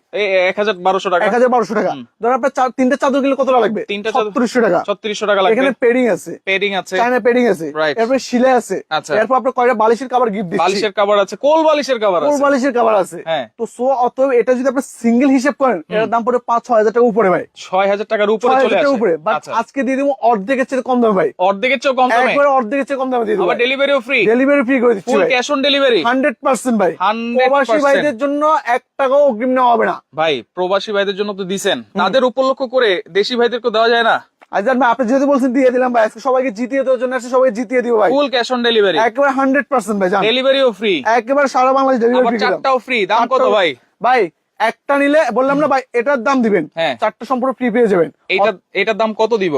এক হাজার বারোশো টাকা। এক হাজার বারোশো টাকা। ধরেন আপনার তিনটা চাদর কত লাগবে? তিনটা সত্তরশো টাকা। ছত্রিশশো টাকা লাগবে। এখানে পেডিং আছে। পেডিং আছে। চায়না পেডিং আছে। Right. এরপরে শিলে আছে। আচ্ছা। এরপর আপনার কয়টা বালিশের কাবার গিফট দিচ্ছি। বালিশের কাবার আছে। কোল বালিশের কাবার কোল বালিশের কাবার আছে। হ্যাঁ। তো সো অতএব এটা যদি আপনি সিঙ্গেল হিসেব করেন এটার দাম পড়ে পাঁচ ছয় হাজার টাকা উপরে ভাই। ছয় হাজার টাকার উপরে চলে আসে। উপরে। বাট আচ্ছা। আজকে দিয়ে দিব অর্ধেকের চেয়ে কম দামে ভাই। অর্ধেকের চেয়ে কম দামে? একবারে অর্ধেকের চেয়ে কম দামে দিয়ে দিব আবার ডেলিভারিও ফ্রি ডেলিভারি ফ্রি করে দিচ্ছি full cash on delivery hundred percent ভাই। 100% প্রবাসী ভাইদের জন্য এক টাকাও অগ্রিম নেওয়া হবে না। ভাই প্রবাসী ভাইদের জন্য তো দিছেন। তাদের উপলক্ষ করে দেশি ভাইদেরকে দেওয়া যায় না? আজান ভাই আপনি যেহেতু বলছেন দিয়ে দিলাম ভাই আজকে সবাইকে জিতিয়ে দেওয়ার জন্য জিতিয়ে দিব ভাই। ফুল ক্যাশ অন ডেলিভারি একেবারে হান্ড্রেড পার্সেন্ট ভাই ডেলিভারিও ফ্রি একেবারে সারা বাংলাদেশ ডেলিভারি চারটাও ফ্রি দাম কত ভাই? ভাই একটা নিলে বললাম না ভাই এটার দাম দিবেন। হ্যাঁ। চারটা সম্পূর্ণ ফ্রি পেয়ে যাবেন। এইটা এটার দাম কত দিব?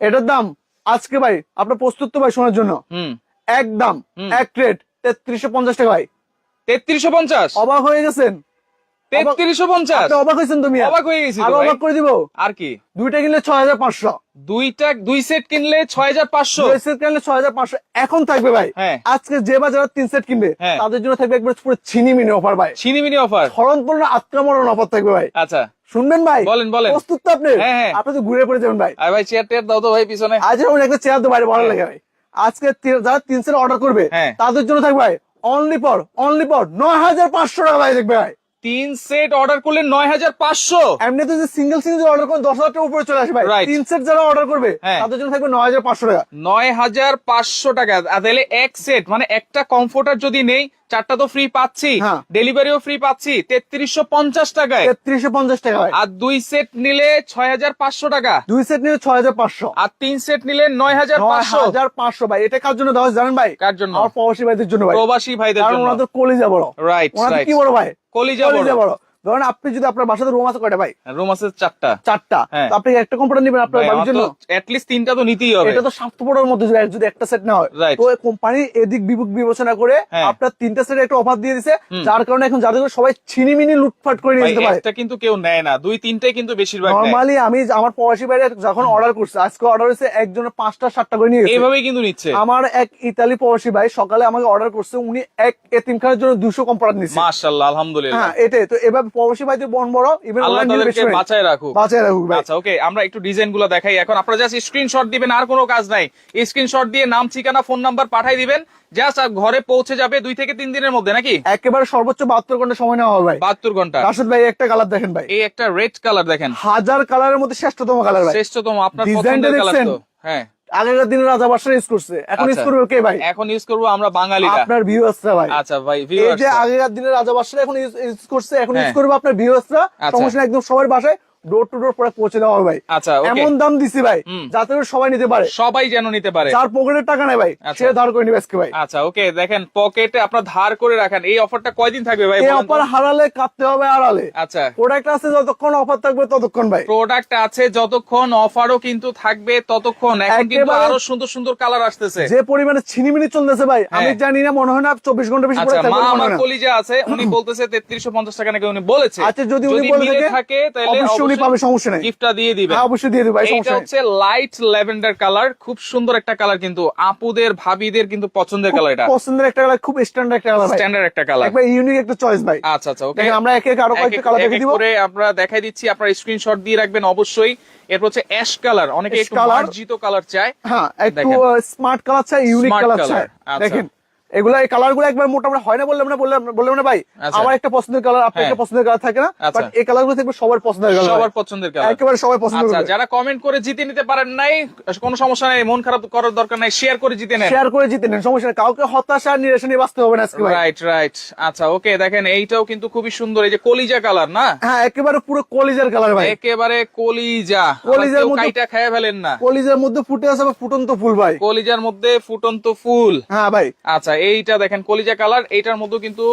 এটার দাম আজকে ভাই আপনার প্রস্তুত তো ভাই শোনার জন্য। হুম। এক দাম এক রেট তেত্রিশশো পঞ্চাশ টাকা ভাই। তেত্রিশশো পঞ্চাশ? অবাক হয়ে গেছেন? তেত্রিশশো পঞ্চাশ। আপনি অবাক হয়েছেন তুমি অবাক হয়ে গেছি আরও অবাক করে দিব। আর কি? দুইটা কিনলে ছয় হাজার পাঁচশো। দুইটা দুই সেট কিনলে ছয় হাজার পাঁচশো। দুই সেট কিনলে ছয় হাজার পাঁচশো। এখন থাকবে ভাই। হ্যাঁ। আজকে যে বা যারা তিন সেট কিনবে হ্যাঁ। তাদের জন্য থাকবে একবার পুরো ছিনি অফার ভাই। ছিনিমিনি অফার স্মরণপূর্ণ অফার থাকবে ভাই। আচ্ছা। শুনবেন ভাই? বলেন, বলেন। প্রস্তুত তো আপনি? হ্যাঁ। আপনি তো ঘুরে পড়ে যাবেন ভাই। আর ভাই চেয়ার টেয়ার দাও তো ভাই পিছনে। আজ একটা চেয়ার তো বাইরে ভালো লাগে ভাই। আজকে যারা তিন সেট অর্ডার করবে। তাদের জন্য থাকবে ভাই অনলি পর অনলি পর নয় হাজার পাঁচশো টাকা ভাই দেখবে ভাই। তিন সেট অর্ডার করলে নয় হাজার পাঁচশো এমনিতে যে সিঙ্গেল সিঙ্গেল অর্ডার করেন দশ হাজার উপরে চলে আসবে ভাই. তিন সেট যারা অর্ডার করবে হ্যাঁ। তাদের জন্য থাকবে নয় হাজার পাঁচশো টাকা নয় হাজার পাঁচশো টাকা তাহলে এক সেট মানে একটা কমফোর্টার যদি নেই চারটা তো ফ্রি পাচ্ছি। হ্যাঁ। ডেলিভারিও ফ্রি পাচ্ছি। তেত্রিশশো পঞ্চাশ টাকায়। তেত্রিশশো পঞ্চাশ টাকা ভাই আর দুই সেট নিলে ছয় হাজার পাঁচশো টাকা। দুই সেট নিলে ছয় হাজার পাঁচশো। আর তিন সেট নিলে নয় হাজার পাঁচশো। হাজার পাঁচশো ভাই। এটা কার জন্য দেওয়া জানেন ভাই? কার জন্য? আমার প্রবাসী ভাইদের জন্য ভাই। প্রবাসী ভাইদের জন্য। ওনাদের কলিজা বড়। রাইট ওনাদের কি বড় ভাই? কলিজা বড়। ধরেন আপনি যদি আপনার বাসাতে রুম আছে কয়টা ভাই? রুম আছে চারটা। চারটা। হ্যাঁ। তো আপনি একটা কম্পিউটার নেবেন আপনার বাড়ির জন্য? অ্যাটলিস্ট তিনটা তো নিতেই হবে। এটা তো স্বার্থপরের মধ্যে যদি একটা সেট না হয়। তো কোম্পানি এদিক বিবেক বিবেচনা করে হ্যাঁ। আপনার তিনটা সেট একটা অফার দিয়ে দিছে। যার কারণে এখন যাদের সবাই ছিনিমিনি লুটফাট করে নিয়ে যেতে পারে। একটা কিন্তু কেউ নেয় না। দুই তিনটাই কিন্তু বেশিরভাগ নর্মালি আমি আমার প্রবাসী বাইরে যখন অর্ডার করছে আজকে অর্ডার হয়েছে একজনের পাঁচটা সাতটা করে নিয়ে এইভাবেই কিন্তু নিচ্ছে। আমার এক ইতালি প্রবাসী ভাই সকালে আমাকে অর্ডার করছে উনি এক এতিমখানার জন্য দুশো কম্পিউটার নিচ্ছে মাশাআল্লাহ আলহামদুলিল্লাহ। হ্যাঁ এটাই। তো এবার প্রবাসী ভাইদের বন বড় ইভেন অনলাইন তাদেরকে বাঁচায় রাখুক। বাঁচায় রাখুক ভাই। আচ্ছা ওকে আমরা একটু ডিজাইনগুলো দেখাই এখন। আপনারা জাস্ট স্ক্রিনশট দিবেন আর কোনো কাজ নাই। স্ক্রিনশট দিয়ে নাম ঠিকানা ফোন নাম্বার পাঠাই দিবেন। জাস্ট ঘরে পৌঁছে যাবে দুই থেকে তিন দিনের মধ্যে নাকি? একেবারে সর্বোচ্চ বাহাত্তর ঘণ্টা সময় নেওয়া হবে বাহাত্তর ঘণ্টা। রাশেদ ভাই একটা কালার দেখেন ভাই। এই একটা রেড কালার দেখেন। হাজার কালারের মধ্যে শ্রেষ্ঠতম কালার শ্রেষ্ঠতম আপনার দেখছেন? হ্যাঁ। আগেকার দিনে রাজা বাসার ইউজ করছে। এখন ইউজ করব করবে কে ভাই? এখন ইউজ করব আমরা বাঙালিরা। আপনার ভিউয়ার্সরা ভাই। আচ্ছা ভাই এই যে রা। আগেকার দিনে রাজা বাসার এখন ইউজ করছে এখন ইউজ করব করবে আপনার ভিউয়ার্সরা আচ্ছা। সমস্যা একদম সবার বাসায়। ডোর টু ডোর পরে পৌঁছে দেওয়া হবে ভাই। আচ্ছা এমন দাম দিছি ভাই যাতে সবাই নিতে পারে। সবাই যেন নিতে পারে। যার পকেটের টাকা নেই ভাই আচ্ছা। সে ধার করে নিবে আজকে ভাই। আচ্ছা ওকে দেখেন পকেটে আপনার ধার করে রাখেন। এই অফারটা কয়দিন থাকবে ভাই এই অফার হারালে কাটতে হবে আড়ালে। আচ্ছা। প্রোডাক্ট আছে যতক্ষণ অফার থাকবে ততক্ষণ ভাই। প্রোডাক্ট আছে যতক্ষণ অফারও কিন্তু থাকবে ততক্ষণ। এখন কিন্তু আরও সুন্দর সুন্দর কালার আসতেছে। যে পরিমাণে ছিনিমিনি চলতেছে ভাই আমি হ্যাঁ। জানি না মনে হয় না চব্বিশ ঘণ্টা বেশি আচ্ছা পরে থাকবে মা আমার। কলিজা আছে উনি বলতেছে তেত্রিশশো পঞ্চাশ টাকা নাকি উনি বলেছে। আচ্ছা যদি উনি বলে থাকে থাকে তাহলে উনি পাবে সমস্যা নেই। গিফটটা দিয়ে দিবেন। হ্যাঁ অবশ্যই দিয়ে দেবে ভাই সমস্যা হচ্ছে লাইট ল্যাভেন্ডার কালার খুব সুন্দর একটা কালার কিন্তু। আপুদের ভাবিদের কিন্তু পছন্দের কালার এটা। পছন্দের একটা কালার খুব স্ট্যান্ডার্ড একটা কালার স্ট্যান্ডার্ড একটা কালার একবার ইউনিক একটা চয়েস ভাই। আচ্ছা আচ্ছা ওকে আমরা একে একে আরও কয়েকটা কালার দিব। করে আমরা দেখাই দিচ্ছি আপনার স্ক্রিনশট দিয়ে রাখবেন অবশ্যই। এরপর হচ্ছে অ্যাশ কালার অনেকে একটু মার্জিত কালার চায়। হ্যাঁ একটু স্মার্ট কালার চাই ইউনিক কালার আচ্ছা। দেখেন এগুলা এই কালারগুলো একবার মোটামুটি হয় না বললাম না বললাম না ভাই আচ্ছা। আমার একটা পছন্দের কালার আপনার হ্যাঁ। একটা পছন্দের কালার থাকে না আচ্ছা। বাট এই কালারগুলো থাকবে সবার পছন্দের কালার সবার পছন্দের কালার একেবারে সবাই পছন্দ আচ্ছা যারা কমেন্ট করে জিতে নিতে পারেন নাই কোনো সমস্যা নাই মন খারাপ করার দরকার নাই শেয়ার করে জিতে নেন। শেয়ার করে জিতে নেন সমস্যা নেই। কাউকে হতাশা আর নিরাশা নিয়ে বাঁচতে হবে না আজকে ভাই। রাইট রাইট আচ্ছা ওকে দেখেন এইটাও কিন্তু খুবই সুন্দর এই যে কলিজা কালার না? হ্যাঁ একেবারে পুরো কলিজার কালার ভাই। একেবারে কলিজা। কলিজার মধ্যে- কাইটা খেয়ে ফেলেন না। কলিজার মধ্যে ফুটে আছে ফুটন্ত ফুল ভাই। কলিজার মধ্যে ফুটন্ত ফুল। হ্যাঁ ভাই। আচ্ছা এইটা দেখেন কলিজা কালার এইটার মধ্যে কিন্তু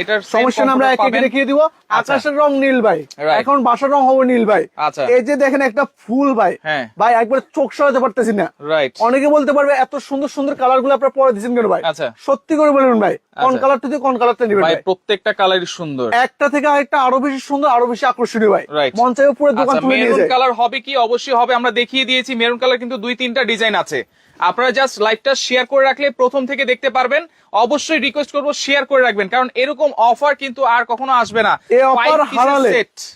এটার সমস্যা আমরা একে একে দেখিয়ে দিব। আকাশের রং নীল ভাই। এখন বাসার রং হবে নীল ভাই। আচ্ছা। এই যে দেখেন একটা ফুল ভাই। হ্যাঁ। ভাই একবার চোখ সরাতে পারতেছি না। রাইট অনেকে বলতে পারবে এত সুন্দর সুন্দর কালারগুলো আপনারা পরে দিচ্ছেন কেন ভাই? আচ্ছা। সত্যি করে বলবেন ভাই কোন আচ্ছা। কালারটা দিয়ে কোন কালারটা নেবেন ভাই প্রত্যেকটা কালারই সুন্দর। একটা থেকে আরেকটা আরও বেশি সুন্দর আরও বেশি আকর্ষণীয় ভাই. মন চাইবে পুরো দোকান আচ্ছা তুলে নিয়ে যায় কালার হবে কি? অবশ্যই হবে আমরা দেখিয়ে দিয়েছি। মেরুন কালার কিন্তু দুই তিনটা ডিজাইন আছে। আপনারা জাস্ট লাইভটা শেয়ার করে রাখলে প্রথম থেকে দেখতে পারবেন। অবশ্যই রিকোয়েস্ট করব শেয়ার করে রাখবেন কারণ এরকম অফার কিন্তু আর কখনো আসবে না। এই অফার হারালে।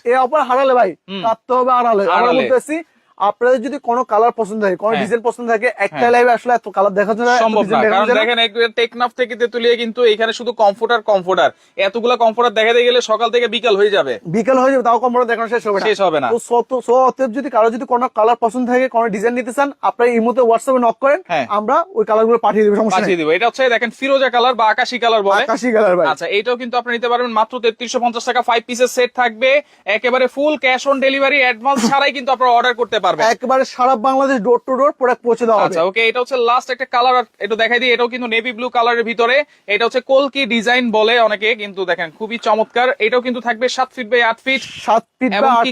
এই অফার হারালে ভাই তার কাটতে হবে আড়ালে। আমরা বলতেছি আপনাদের যদি কোনো কালার পছন্দ থাকে কোনো হ্যাঁ। ডিজাইন পছন্দ থাকে একটা হ্যাঁ। লাইভে আসলে এত কালার দেখা যায় সম্ভব না। কারণ। দেখেন টেকনাফ থেকে তেতুলিয়ে কিন্তু এখানে শুধু কমফোর্টার কমফোর্টার এতগুলা কমফোর্টার দেখাতে গেলে সকাল থেকে বিকাল হয়ে যাবে। বিকেল হয়ে যাবে তাও কম্পিউটার দেখানো শেষ হবে না। শেষ হবে না। তো সো অতএব যদি কারও যদি কোনো কালার পছন্দ থাকে কোনো ডিজাইন নিতে চান আপনারা এই মুহূর্তে হোয়াটসঅ্যাপে নক করেন হ্যাঁ। আমরা ওই কালারগুলো পাঠিয়ে দেবো সমস্যা নেই। পাঠিয়ে দিব। এটা হচ্ছে দেখেন ফিরোজা কালার বা আকাশি কালার বলে। আকাশি কালার ভাই। আচ্ছা এটাও কিন্তু আপনি নিতে পারবেন মাত্র তেত্রিশশো পঞ্চাশ টাকা ফাইভ পিসের সেট থাকবে। একেবারে full cash on delivery advance ছাড়াই কিন্তু আপনারা অর্ডার করতে পারবেন একবারে সারা Bangladesh door to door product পৌঁছে দেওয়া আচ্ছা ওকে এটা হচ্ছে লাস্ট একটা কালার একটু দেখাই দিই এটাও কিন্তু নেভি ব্লু কালারের ভিতরে। এটা হচ্ছে কলকি ডিজাইন বলে অনেকে কিন্তু দেখেন খুবই চমৎকার। এটাও কিন্তু থাকবে ফিট বাই ফিট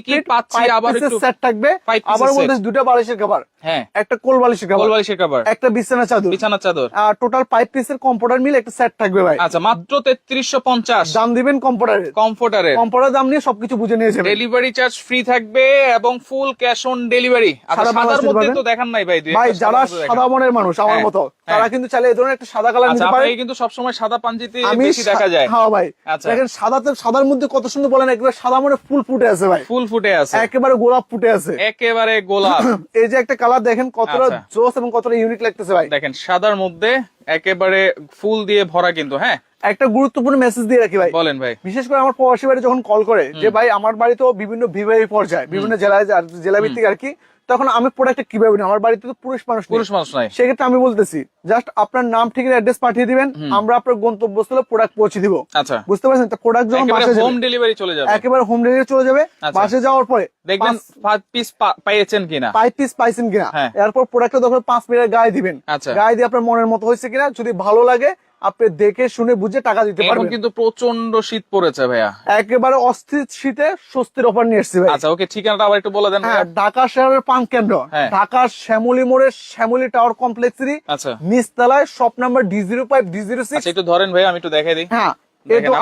ফিট পাচ্ছি আবার একটু- সেট থাকবে। আবার। মধ্যে দুটো বালিশের কভার হ্যাঁ। একটা কোল বালিশের কভার কোলবালিশের কাভার একটা বিছানা চাদর। বিছানার চাদর। আর টোটাল ফাইভ পিসের কম্পিউটার মিল একটা সেট থাকবে ভাই। আচ্ছা মাত্র তেত্রিশশো পঞ্চাশ। দাম দিবেন কম্পিউটারের কমফোর্টারের কম্পিউটার দাম নিয়ে সবকিছু বুঝে নিয়ে যাবেন ডেলিভারি চার্জ ফ্রি থাকবে এবং ফুল ক্যাশ অন ডেলিভারি আচ্ছা সাদার মধ্যে তো দেখান নাই ভাই ভাই যারা সাদার মধ্যে দেখান। সাদা মনের মানুষ আমার মতো। তারা কিন্তু চাইলে এই ধরনের একটা সাদা কালার নিতে পারে। কিন্তু সবসময় সাদা পাঞ্জিতে বেশি দেখা যায়। হ্যাঁ ভাই। দেখেন সাদাতে সাদার মধ্যে কত সুন্দর বলেন একবার সাদা মনে ফুল ফুটে আছে ভাই। ফুল ফুটে আছে। একেবারে গোলাপ ফুটে আছে। একেবারে গোলাপ। এই যে একটা কালার দেখেন কতটা আচ্ছা। জোস এবং কতটা ইউনিক লাগতেছে ভাই। দেখেন সাদার মধ্যে একেবারে ফুল দিয়ে ভরা কিন্তু হ্যাঁ? একটা গুরুত্বপূর্ণ মেসেজ দিয়ে রাখি ভাই। বলেন ভাই। বিশেষ করে আমার প্রবাসী বাড়ি যখন কল করে যে ভাই আমার বাড়িতেও বিভিন্ন বিবাহী পর্যায়ে বিভিন্ন জেলায় জেলা ভিত্তিক আর কি তখন আমি প্রোডাক্টটা কীভাবে আমার বাড়িতে তো পুরুষ মানুষ পুরুষ মানুষ নাই। সেক্ষেত্রে আমি বলতেছি জাস্ট আপনার নাম ঠিক অ্যাড্রেস পাঠিয়ে দিবেন আমরা আপনার গন্তব্যস্থলে প্রোডাক্ট পৌঁছে দিব। আচ্ছা। বুঝতে পারছেন? তো প্রোডাক্ট যখন একেবারে বাসে হোম ডেলিভারি চলে যাবে। একেবারে হোম ডেলিভারি চলে যাবে। আচ্ছা। বাসে যাওয়ার পরে দেখবেন পাঁচ পিস পেয়েছেন কিনা? পাইপ পিস পাইছেন কিনা? হ্যাঁ। এরপর প্রোডাক্টটা যখন পাঁচ মিনিট গায়ে দিবেন। আচ্ছা। গায়ে দিয়ে আপনার মনের মতো হয়েছে কিনা? যদি ভালো লাগে আপনি দেখে শুনে বুঝে টাকা দিতে পারবেন। কিন্তু প্রচণ্ড শীত পড়েছে ভাইয়া। একেবারে অস্থির শীতে স্বস্তির অফার নিয়ে এসেছি ভাই। আচ্ছা ওকে ঠিকানাটা আবার একটু বলে দেন হ্যাঁ। ঢাকা শহরের পান কেন্দ্র ঢাকা শ্যামলি মোড়ের শ্যামলি টাওয়ার কমপ্লেক্সেরই আচ্ছা। নিচতলায় shop number D zero five D zero আচ্ছা সিক্স একটু ধরেন ভাই আমি একটু দেখাই দিই। হ্যাঁ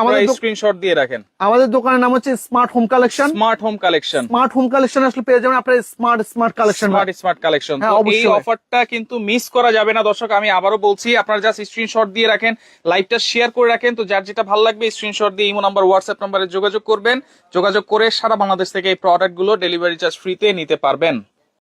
আমাদের স্ক্রিনশট দিয়ে রাখেন। আমাদের দোকানের নাম হচ্ছে smart home collection smart home collection smart home collection আসলে পেয়ে যাবেন আপনার smart smart collection smart smart collection এই অবশ্যই। অফারটা কিন্তু মিস করা যাবে না দর্শক আমি আবারও বলছি আপনারা জাস্ট স্ক্রিনশট দিয়ে রাখেন লাইভটা শেয়ার করে রাখেন। তো যার যেটা ভালো লাগবে স্ক্রিনশট দিয়ে ইমো নাম্বার হোয়াটসঅ্যাপ নাম্বারে যোগাযোগ করবেন। যোগাযোগ করে সারা বাংলাদেশ থেকে এই প্রোডাক্টগুলো ডেলিভারি চার্জ ফ্রিতে নিতে পারবেন।